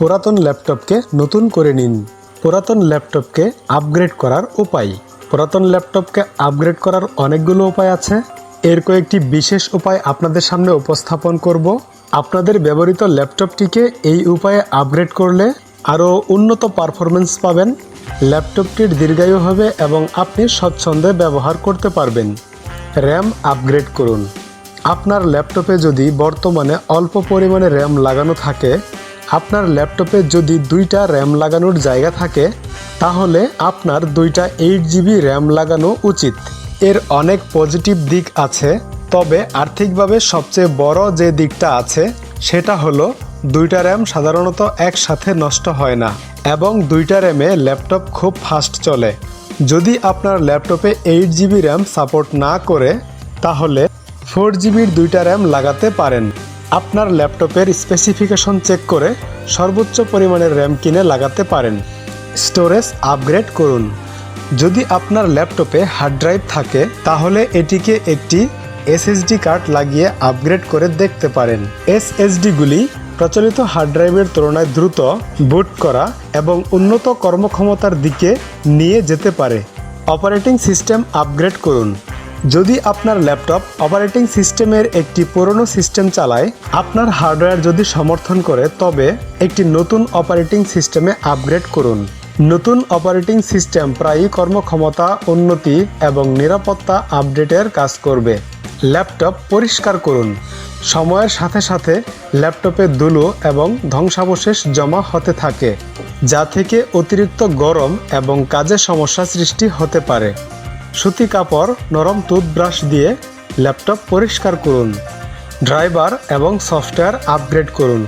পুরাতন ল্যাপটপকে নতুন করে নিন। পুরাতন ল্যাপটপকে আপগ্রেড করার উপায়। পুরাতন ল্যাপটপকে আপগ্রেড করার অনেকগুলো উপায় আছে। এর কয়েকটি বিশেষ উপায় আপনাদের সামনে উপস্থাপন করব। আপনাদের ব্যবহৃত ল্যাপটপটিকে এই উপায়ে আপগ্রেড করলে আরও উন্নত পারফরমেন্স পাবেন। ল্যাপটপটির দীর্ঘায়ু হবে এবং আপনি স্বচ্ছন্দে ব্যবহার করতে পারবেন। র্যাম আপগ্রেড করুন। আপনার ল্যাপটপে যদি বর্তমানে অল্প পরিমাণে র্যাম লাগানো থাকে আপনার ল্যাপটপে যদি দুইটা র্যাম লাগানোর জায়গা থাকে, তাহলে আপনার দুইটা এইট জিবি র্যাম লাগানো উচিত। এর অনেক পজিটিভ দিক আছে, তবে আর্থিকভাবে সবচেয়ে বড় যে দিকটা আছে, সেটা হলো দুইটা র্যাম সাধারণত একসাথে নষ্ট হয় না, এবং দুইটা র্যামে ল্যাপটপ খুব ফাস্ট চলে। যদি আপনার ল্যাপটপে এইট জিবি র্যাম সাপোর্ট না করে, তাহলে ফোর জিবির দুইটা র্যাম লাগাতে পারেন। আপনার ল্যাপটপের স্পেসিফিকেশন চেক করে সর্বোচ্চ পরিমাণের র্যাম কিনে লাগাতে পারেন। স্টোরেজ আপগ্রেড করুন। যদি আপনার ল্যাপটপে হার্ড ড্রাইভ থাকে, তাহলে এটিকে একটি এসএসডি কার্ড লাগিয়ে আপগ্রেড করে দেখতে পারেন। এসএসডিগুলি প্রচলিত হার্ড ড্রাইভের তুলনায় দ্রুত বুট করা এবং উন্নত কর্মক্ষমতার দিকে নিয়ে যেতে পারে। অপারেটিং সিস্টেম আপগ্রেড করুন। যদি আপনার ল্যাপটপ অপারেটিং সিস্টেমের একটি পুরনো সিস্টেম চালায়, আপনার হার্ডওয়্যার যদি সমর্থন করে, তবে একটি নতুন অপারেটিং সিস্টেমে আপগ্রেড করুন। নতুন অপারেটিং সিস্টেম প্রায়ই কর্মক্ষমতা, উন্নতি এবং নিরাপত্তা আপডেটের কাজ করবে। ল্যাপটপ পরিষ্কার করুন। সময়ের সাথে সাথে ল্যাপটপে ধুলো এবং ধ্বংসাবশেষ জমা হতে থাকে, যা থেকে অতিরিক্ত গরম এবং কাজে সমস্যা সৃষ্টি হতে পারে। সুতি কাপড়, নরম টুথব্রাশ দিয়ে ল্যাপটপ পরিষ্কার করুন। ড্রাইভার এবং সফটওয়্যার আপগ্রেড করুন।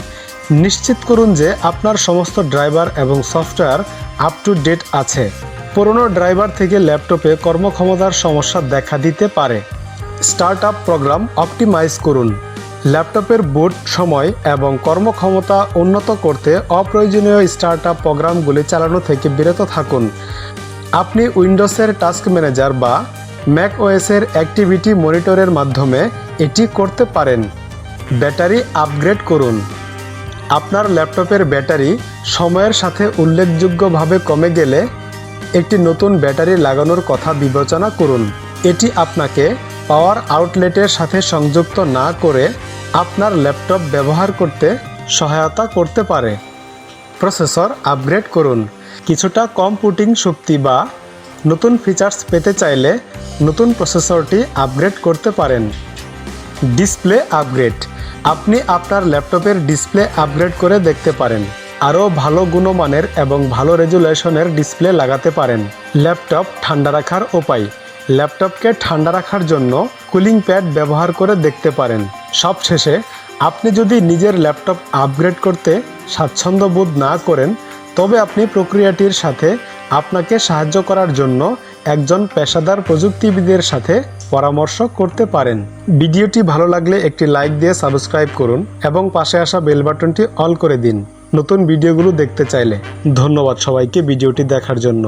নিশ্চিত করুন যে আপনার সমস্ত ড্রাইভার এবং সফটওয়্যার আপ টু ডেট আছে। পুরনো ড্রাইভার থেকে ল্যাপটপে কর্মক্ষমতার সমস্যা দেখা দিতে পারে। স্টার্ট আপ প্রোগ্রাম অপটিমাইজ করুন। ল্যাপটপের বুট সময় এবং কর্মক্ষমতা উন্নত করতে অপ্রয়োজনীয় স্টার্ট আপ প্রোগ্রামগুলি চালানো থেকে বিরত থাকুন। আপনি উইন্ডোজের টাস্ক ম্যানেজার বা ম্যাক ওএসের অ্যাক্টিভিটি মনিটরের মাধ্যমে এটি করতে পারেন। ব্যাটারি আপগ্রেড করুন। আপনার ল্যাপটপের ব্যাটারি সময়ের সাথে উল্লেখযোগ্যভাবে কমে গেলে একটি নতুন ব্যাটারি লাগানোর কথা বিবেচনা করুন। এটি আপনাকে পাওয়ার আউটলেটের সাথে সংযুক্ত না করে আপনার ল্যাপটপ ব্যবহার করতে সহায়তা করতে পারে। প্রসেসর আপগ্রেড করুন। কিছুটা কম্পিউটিং শক্তি বা নতুন ফিচার্স পেতে চাইলে নতুন প্রসেসরটি আপগ্রেড করতে পারেন। ডিসপ্লে আপগ্রেড আপনি আপনার ল্যাপটপের ডিসপ্লে আপগ্রেড করে দেখতে পারেন। আরও ভালো গুণমানের এবং ভালো রেজুলেশনের ডিসপ্লে লাগাতে পারেন। ল্যাপটপ ঠান্ডা রাখার উপায়। ল্যাপটপকে ঠান্ডা রাখার জন্য কুলিং প্যাড ব্যবহার করে দেখতে পারেন। সবশেষে আপনি যদি নিজের ল্যাপটপ আপগ্রেড করতে স্বাচ্ছন্দ্য বোধ না করেন, তবে আপনি প্রক্রিয়াটির সাথে আপনাকে সাহায্য করার জন্য একজন পেশাদার প্রযুক্তিবিদের সাথে পরামর্শ করতে পারেন। ভিডিওটি ভালো লাগলে একটি লাইক দিয়ে সাবস্ক্রাইব করুন এবং পাশে আসা বেল বাটনটি অল করে দিন। নতুন ভিডিওগুলো দেখতে চাইলে। ধন্যবাদ সবাইকে ভিডিওটি দেখার জন্য।